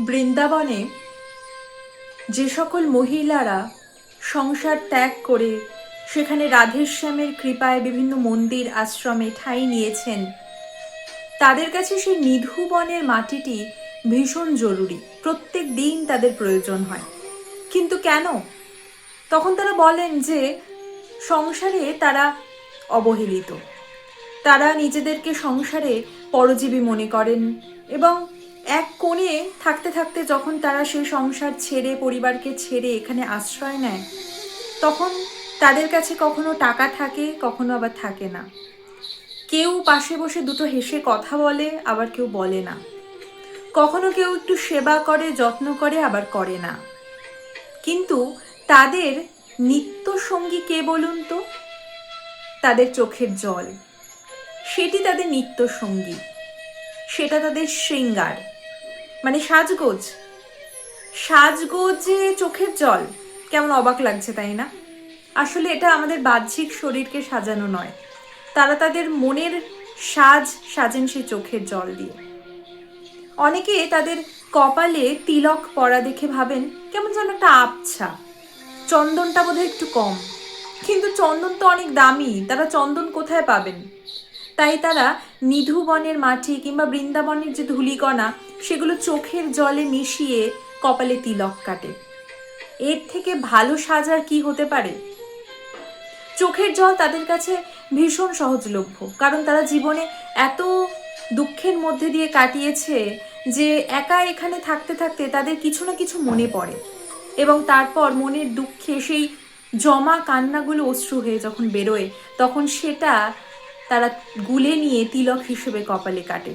বৃন্দাবনে যে সকল মহিলারা সংসার ত্যাগ করে সেখানে রাধেশ্যামের কৃপায় বিভিন্ন মন্দির, আশ্রমে ঠাঁই নিয়েছেন, তাদের কাছে সেই নিধু বনের মাটিটি ভীষণ জরুরি। প্রত্যেক দিন তাদের প্রয়োজন হয়। কিন্তু কেন? তখন তারা বলেন যে, সংসারে তারা অবহেলিত। তারা নিজেদেরকে সংসারে পরজীবী মনে করেন এবং এক কোণে থাকতে থাকতে যখন তারা সেই সংসার ছেড়ে, পরিবারকে ছেড়ে এখানে আশ্রয় নেয়, তখন তাদের কাছে কখনো টাকা থাকে, কখনো আবার থাকে না। কেউ পাশে বসে দুটো হেসে কথা বলে, আবার কেউ বলে না। কখনো কেউ একটু সেবা করে, যত্ন করে, আবার করে না। কিন্তু তাদের নিত্য সঙ্গী কে বলুন তো? তাদের চোখের জল। সেটি তাদের নিত্য সঙ্গী। সেটা তাদের শৃঙ্গার। মানে সাজগোজ। সাজগোজে চোখের জল। কেমন অবাক লাগছে, তাই না? আসলে এটা আমাদের বাহ্যিক শরীরকে সাজানো নয়। তারা তাদের মনের সাজ সাজেন সে চোখের জল দিয়ে। অনেকে তাদের কপালে তিলক পরা দেখে ভাবেন, কেমন যেন একটা আবছা। চন্দনটা বোধহয় একটু কম। কিন্তু চন্দন তো অনেক দামি, তারা চন্দন কোথায় পাবেন? তাই তারা নিধু বনের মাটি কিংবা বৃন্দাবনের যে ধূলিকণা সেগুলো চোখের জলে মিশিয়ে কপালে তিলক কাটে। এর থেকে ভালো সাজার কি হতে পারে? চোখের জল তাদের কাছে ভীষণ সহজলভ্য, কারণ তারা জীবনে এত দুঃখের মধ্যে দিয়ে কাটিয়েছে যে একা এখানে থাকতে থাকতে তাদের কিছু না কিছু মনে পড়ে এবং তারপর মনের দুঃখে সেই জমা কান্নাগুলো অশ্রু হয়ে যখন বেরোয়, তখন সেটা তারা গুলে নিয়ে তিলক হিসেবে কপালে কাটে।